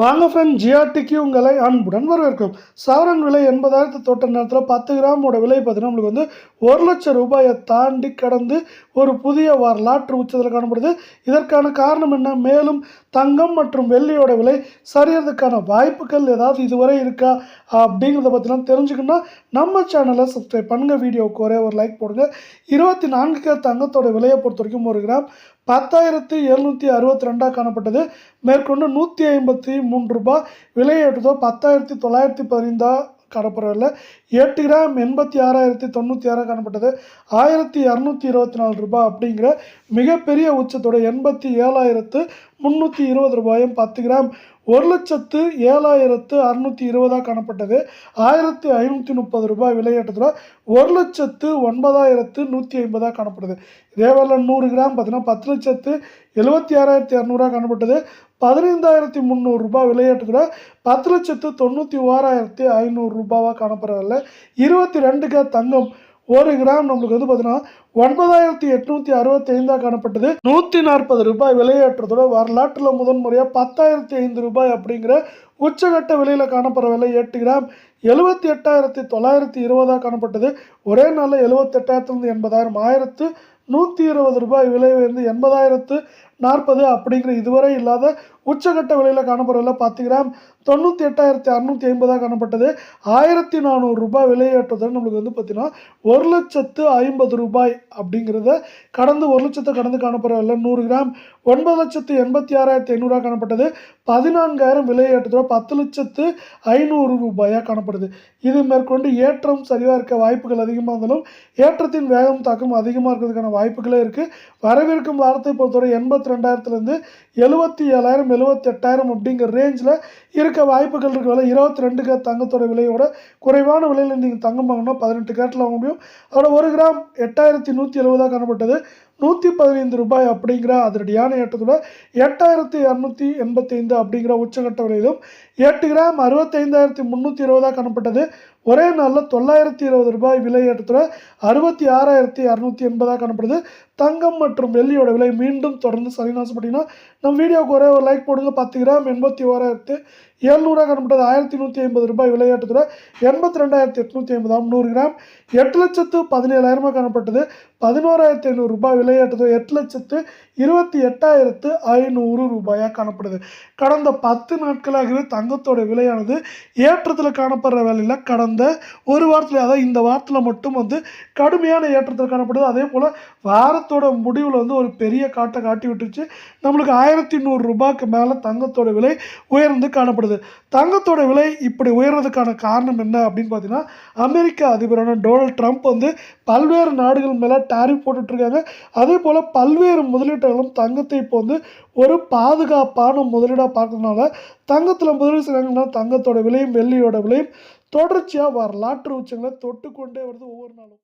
வாங்க ஃப்ரெண்ட் ஜிஆர்டிக்கு உங்களை அன்புடன் வரவேற்கும். சவரன் விலை எண்பதாயிரத்து தொட்ட நேரத்தில் பத்து கிராமோட விலை பார்த்தீங்கன்னா நம்மளுக்கு வந்து ஒரு லட்சம் ரூபாயை தாண்டி கடந்து ஒரு புதிய வரலாற்று உச்சத்தில் காணப்படுது. இதற்கான காரணம் என்ன? மேலும் தங்கம் மற்றும் வெள்ளியோட விலை சரியறதுக்கான வாய்ப்புகள் ஏதாவது இதுவரை இருக்கா? அப்படிங்கிறத பற்றிலாம் தெரிஞ்சுக்கணும்னா நம்ம சேனலை சப்ஸ்கிரைப் பண்ணுங்கள் வீடியோவுக்கு ஒரே ஒரு லைக் போடுங்க. இருபத்தி நான்கு தங்கத்தோட விலையை பொறுத்த வரைக்கும் ஒரு கிராம் பத்தாயிரத்தி எழுநூற்றி அறுபத்தி ரெண்டாக காணப்பட்டது. மேற்கொண்டு நூற்றி ஐம்பத்தி மூன்று ரூபாய் விலையேற்றதோ பத்தாயிரத்தி தொள்ளாயிரத்தி பதினைந்தா காணப்படவில்லை எட்டு கிராம் எண்பத்தி ஆறாயிரத்தி தொண்ணூற்றி ஆறாக காணப்பட்டது. ஆயிரத்தி இரநூத்தி இருபத்தி நாலு ரூபாய் அப்படிங்கிற மிகப்பெரிய உச்சத்தோட எண்பத்தி ஏழாயிரத்து முந்நூற்றி இருபது ரூபாயும் பத்து கிராம் ஒரு லட்சத்து ஏழாயிரத்து அறுநூற்றி இருபதாக காணப்பட்டது. ஆயிரத்தி ஐநூற்றி முப்பது ரூபாய் விலையேற்றத்தில் ஒரு லட்சத்து ஒன்பதாயிரத்து நூற்றி ஐம்பதாக காணப்படுது. இதேவேளை நூறு கிராம் பார்த்தீங்கன்னா பத்து லட்சத்து எழுபத்தி ஆறாயிரத்தி இரநூறுவா காணப்பட்டது. பதினைந்தாயிரத்தி முந்நூறு ரூபாய் விலையேற்றத்தில் பத்து லட்சத்து தொண்ணூற்றி ஓராயிரத்தி ஐநூறு ரூபாவாக காணப்படவில்லை இருபத்தி ரெண்டுக்கு தங்கம் ஒரு கிராம் நம்மளுக்கு வந்து பார்த்தீங்கன்னா ஒன்பதாயிரத்தி எட்நூற்றி அறுபத்தைந்தாக காணப்பட்டது. நூற்றி நாற்பது ரூபாய் விலையேற்றத்தோட வரலாற்றில் முதன்முறையாக பத்தாயிரத்தி ஐந்து ரூபாய் அப்படிங்கிற உச்சகட்ட விலையில் காணப்படுற விலை எட்டு கிராம் எழுபத்தி எட்டாயிரத்தி தொள்ளாயிரத்தி இருபதாக காணப்பட்டது. ஒரே நாளில் எழுபத்தெட்டாயிரத்துலேருந்து எண்பதாயிரம். ஆயிரத்து நூற்றி இருபது ரூபாய் விலை உயர்ந்து எண்பதாயிரத்து நாற்பது அப்படிங்கிற இதுவரை இல்லாத உச்சகட்ட விலையில் காணப்படுறதில் பத்து கிராம் தொண்ணூற்றி எட்டாயிரத்தி அறநூற்றி ஐம்பதாக காணப்பட்டது. ஆயிரத்தி நானூறு ரூபாய் விலையேற்றத்தில் நம்மளுக்கு வந்து பார்த்தீங்கன்னா ஒரு லட்சத்து ஐம்பது ரூபாய் அப்படிங்கிறத கடந்து ஒரு லட்சத்தை கடந்து காணப்படுறதில்ல நூறு கிராம். ஒன்பது லட்சத்து எண்பத்தி ஆறாயிரத்தி ஐநூறுரூவா காணப்பட்டது. பதினான்காயிரம் விலையேற்றத்தோட பத்து லட்சத்து ஐநூறு ரூபாயாக காணப்படுது. இது மேற்கொண்டு ஏற்றம் சரியாக இருக்க வாய்ப்புகள் அதிகமாக இருந்தாலும் ஏற்றத்தின் வேகம் தாக்கம் அதிகமாக இருக்கிறதுக்கான வாய்ப்புகளே இருக்குது வரவிருக்கும் வாரத்தை பொறுத்தவரை எண்பத்தி ரெண்டாயிரத்துலேருந்து எழுபத்தி ஏழாயிரம் எழுபத்தி எட்டாயிரம் அப்படிங்கிற ரேஞ்சில் இருக்க வாய்ப்புகள் இருக்க. விலை இருபத்தி ரெண்டுக்கு தங்கத்தோட விலையோட குறைவான விலையில் நீங்கள் தங்கம் வாங்கினா பதினெட்டு கேரட்டில் வாங்க முடியும். அதோட ஒரு கிராம் எட்டாயிரத்தி நூற்றி எழுபதாக காணப்பட்டது. நூற்றி பதினைந்து ரூபாய் அப்படிங்கிற அதிரடியான ஏற்றத்தோட எட்டாயிரத்தி இரநூத்தி எண்பத்தி ஐந்து அப்படிங்கிற உச்சகட்ட விலையிலும் எட்டு கிராம் அறுபத்தைந்தாயிரத்தி முந்நூற்றி இருபதாக காணப்பட்டது. ஒரே நாளில் தொள்ளாயிரத்தி இருபது ரூபாய் விலை ஏற்றத்தில் அறுபத்தி ஆறாயிரத்தி அறுநூற்றி எண்பதாக காணப்படுது. தங்கம் மற்றும் வெள்ளியோட விலை மீண்டும் தொடர்ந்து சரின்னு ஆசைப்பட்டீங்கன்னா நம்ம வீடியோவுக்கு ஒரே ஒரு லைக் போடுங்க பத்து கிராம் எண்பத்தி ஓராயிரத்து எழுநூறாக கணப்பட்டது ஆயிரத்தி நூற்றி ஐம்பது ரூபாய் விலையேற்றத்தோட எண்பத்தி ரெண்டாயிரத்தி எட்நூற்றி ஐம்பதாம் நூறு கிராம் எட்டு லட்சத்து பதினேழாயிரமாக காணப்பட்டது பதினோராயிரத்தி ஐநூறு ரூபாய் விலையேற்றத்தோட எட்டு லட்சத்து இருபத்தி எட்டாயிரத்து ஐநூறு ரூபாயாக காணப்படுது. கடந்த பத்து நாட்களாகவே தங்கத்தோட விலையானது ஏற்றத்தில் காணப்படுற வேலையில் கடந்த ஒரு வாரத்தில் அதாவது இந்த வாரத்தில் மட்டும் வந்து கடுமையான ஏற்றத்தில் காணப்படுது. அதே போல் வாரத்தோட முடிவில் வந்து ஒரு பெரிய காட்டை காட்டி விட்டுருச்சு. நம்மளுக்கு ஆயிரத்தி நூறு ரூபாய்க்கு மேலே தங்கத்தோட விலை உயர்ந்து காணப்படுது. தங்கத்தோட விலை இப்படி உயர்றதுக்கான காரணம் என்ன அப்படின்னு பார்த்தீங்கன்னா அமெரிக்க அதிபரான டொனால்ட் ட்ரம்ப் வந்து பல்வேறு நாடுகள் மேலே டாரிஃப் போட்டுட்ருக்காங்க. அதே போல் பல்வேறு முதலீட்டாளர்களும் தங்கத்தை இப்போ வந்து ஒரு பாதுகாப்பான முதலீடாக பார்க்கறதுனால தங்கத்தில் முதலீடு செய்கிறாங்கன்னா தங்கத்தோட விலையும் வெள்ளியோட விலையும் தொடர்ச்சியாக வரலாற்று உச்சங்களை தொட்டுக்கொண்டே வருது ஒவ்வொரு நாளும்.